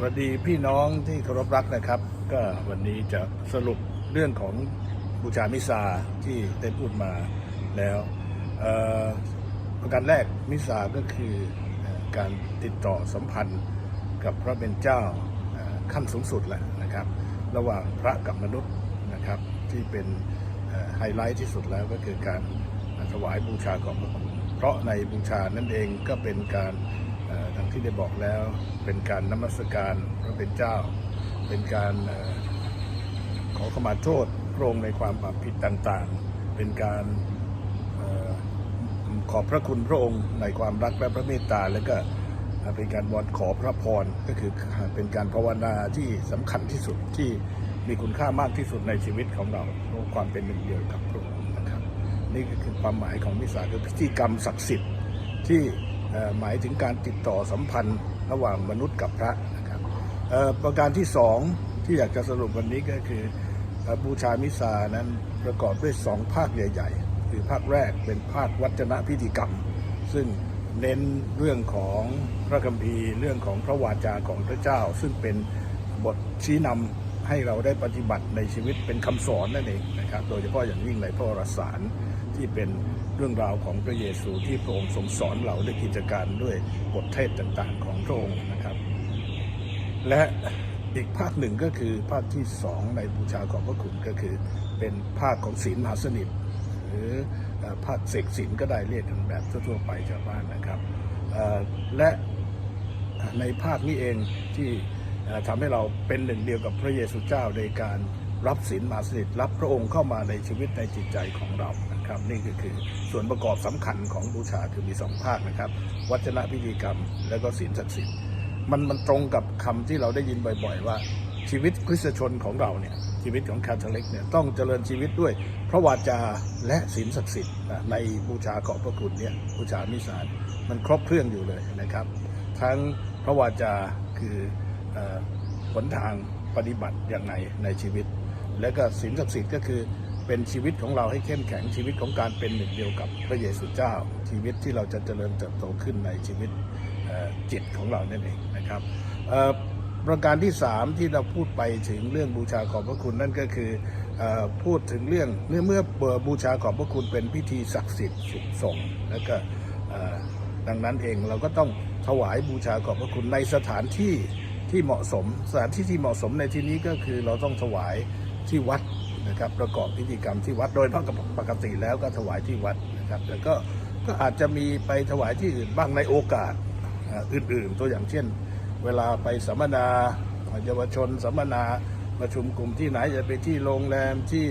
สวัสดีพี่น้องที่เคารพรักนะครับ ก็วันนี้จะสรุปเรื่องของบูชามิซาที่ได้พูดมาแล้วประการแรกมิซาก็คือการติดต่อสัมพันธ์กับพระเป็นเจ้าขั้นสูงสุดแหละนะครับ ระหว่างพระกับมนุษย์นะครับที่เป็นไฮไลท์ที่สุดแล้วก็คือการถวายบูชาของพระคุณเพราะในบูชานั่นเองก็เป็นการ ดังที่ได้บอกแล้วเป็นการนมัสการพระเป็นเจ้า เป็นการอขอขมาโทษพระองค์ในความบาปผิดต่างๆ เป็นการอขอบพระคุณพระองค์ในความรักและพระเมตตา แล้วก็เป็นการวอนขอพระพรก็คือเป็นการภาวนาที่สำคัญที่สุดที่มีคุณค่ามากที่สุดในชีวิตของเราเพราะความเป็นหนึ่งเดียวกับพระองค์นะครับ นี่ก็คือความหมายของมิสาคือพิธีกรรมศักดิ์สิทธิ์ที่ หมายถึงการติดต่อสัมพันธ์ระหว่างมนุษย์กับพระนะครับประการที่สองที่อยากจะสรุปวันนี้ก็คือเอ่อบูชามิสานั้นประกอบด้วยสองภาคใหญ่ ๆ คือภาคแรกเป็นภาควัจนะพิธีกรรม ซึ่งเน้นเรื่องของพระคัมภีร์เรื่องของพระวาจาของพระเจ้า ซึ่งเป็นบทชี้นำให้เราได้ปฏิบัติในชีวิตเป็นคำสอนนั่นเองนะครับ โดยเฉพาะอย่างยิ่งในพระวรสาร ที่เป็นเรื่องราวของพระเยซูที่พระองค์ทรงสอนเราด้วยกิจการด้วยบทเทศต่างๆของพระองค์นะครับ และอีกภาคหนึ่งก็คือภาคที่สองในบูชาของพระคุณก็คือ เป็นภาคของศีลมหาสนิทหรือภาคเสกศีลก็ได้เรียกกันแบบทั่วๆไปชาวบ้านนะครับและในภาคนี้เองที่ทำให้เราเป็นหนึ่งเดียวกับพระเยซูเจ้าในการ รับศีลมาสนิทรับพระองค์เข้ามาในชีวิตในจิตใจของเรานะครับ นี่ก็คือส่วนประกอบสำคัญของบูชาคือมีสองภาคนะครับ วัจนะพิธีกรรม และก็ศีลศักดิ์สิทธิ์มันมันตรงกับคำที่เราได้ยินบ่อย ๆ ว่าชีวิตคริสตชนของเราเนี่ยชีวิตของคาทอลิกเนี่ยต้องเจริญชีวิตด้วย พระวาจาและศีลศักดิ์สิทธิ์ในบูชาขอบพระคุณเนี่ยบูชามิสานมันครบเครื่องอยู่เลยนะครับ ทั้งพระวาจาคือเอ่อหนทางปฏิบัติอย่างไรในชีวิต และก็ศีลศักดิ์สิทธิ์ก็คือเป็นชีวิตของเราให้เข้มแข็งชีวิตของการเป็นหนึ่งเดียวกับพระเยซูเจ้า ชีวิตที่เราจะเจริญเติบโตขึ้นในชีวิตจิตของเรานั่นเองนะครับประการที่ 3 ที่เราพูดไปถึงเรื่องบูชาขอบพระคุณนั่นก็คืออพูดถึงเรื่องเมื่อเมื่อบูชาขอบพระคุณเป็นพิธีศักดิ์สิทธิ์สุขส่งแล้วก็ดังนั้นเองเราก็ต้องถวายบูชาขอบพระคุณในสถานที่ที่เหมาะสม สถานที่ที่เหมาะสมในที่นี้ก็คือเราต้องถวาย ที่วัดนะครับประกอบพิธีกรรมที่วัดโดยปกติแล้วก็ถวายที่วัดนะครับแล้วก็ก็อาจจะมีไปถวายที่อื่นบ้างในโอกาสอื่นๆ ตัวอย่างเช่น เวลาไปสัมมนาเยาวชนสัมมนาประชุมกลุ่มที่ไหนจะไปที่โรงแรมที่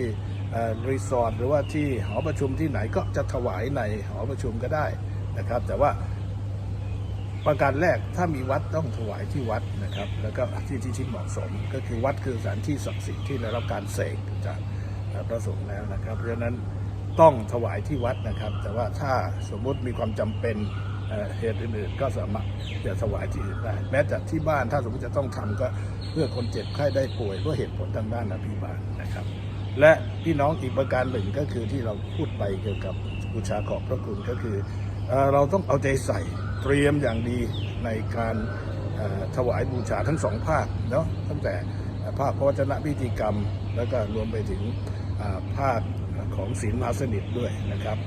รีสอร์ทหรือว่าที่หอประชุมที่ไหนก็จะถวายในหอประชุมก็ได้นะครับ แต่ว่า ประการแรกถ้ามีวัดต้องถวายที่วัดนะครับ แล้วก็ที่ที่ที่เหมาะสม ก็คือวัดคือสถานที่ศักดิ์สิทธิ์ที่ได้รับการเสกจากพระสงฆ์แล้วนะครับ เพราะฉะนั้นต้องถวายที่วัดนะครับ แต่ว่าถ้าสมมุติมีความจำเป็นเหตุอื่นๆ ก็สามารถจะถวายที่อื่นได้ แม้แต่ที่บ้านถ้าสมมติจะต้องทำก็เพื่อคนเจ็บไข้ได้ป่วยเพื่อเหตุผลทางด้านอภิบาลนะครับ และพี่น้องอีกประการหนึ่งก็คือที่เราพูดไปเกี่ยวกับบูชาขอบพระคุณก็คือ เราต้องเอาใจใส่เตรียมอย่างดีในการถวายบูชาทั้งสองภาคเนาะตั้งแต่ภาคพระวจนะพิธีกรรม แล้วก็รวมไปถึงภาคของศีลมาสนิทด้วยนะครับ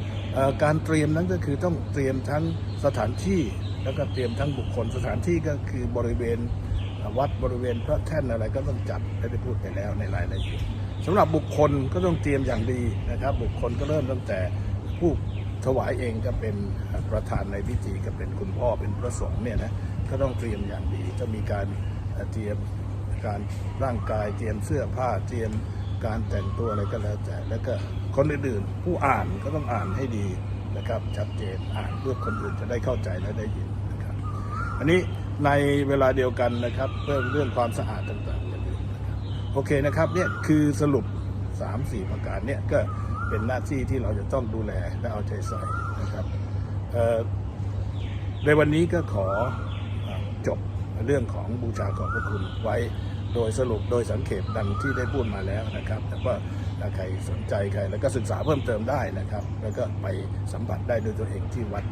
การเตรียมนั้นก็คือต้องเตรียมทั้งสถานที่แล้วก็เตรียมทั้งบุคคลสถานที่ก็คือบริเวณวัดบริเวณพระแท่นอะไรก็ต้องจัดได้พูดไปแล้วในรายละเอียดสำหรับบุคคลก็ต้องเตรียมอย่างดีนะครับ บุคคลก็เริ่มตั้งแต่ผู้ ถวายเองก็เป็นประธานในพิธีก็เป็นคุณพ่อเป็นพระสงฆ์เนี่ยนะก็ต้องเตรียมอย่างดีจะมีการเอ่อเตรียมการร่างกายเตรียมเสื้อผ้าเตรียมการแต่งตัวอะไรก็แล้วแต่แล้วก็คนอื่นๆผู้อ่านก็ต้องอ่านให้ดีนะครับชัดเจนอ่านเพื่อคนอื่นจะได้เข้าใจและได้ยินนะครับ อันนี้ในเวลาเดียวกันนะครับเรื่องเรื่องความสะอาดต่างๆอย่าลืมนะครับโอเคนะครับเนี่ยคือสรุป 3-4 ประการเนี่ยก็ เป็นหน้าที่ที่เราจะต้องดูแลและเอาใจใส่นะครับในวันนี้ก็ขออจบเรื่องของบูชาของพระคุณไว้โดยสรุปโดยสังเขปดังที่ได้พูดมาแล้วนะครับแต่ว่าถ้าใครสนใจใครแล้วก็ศึกษาเพิ่มเติมได้นะครับ แล้วก็ไปสัมผัสได้ด้วยตัวเองที่วัด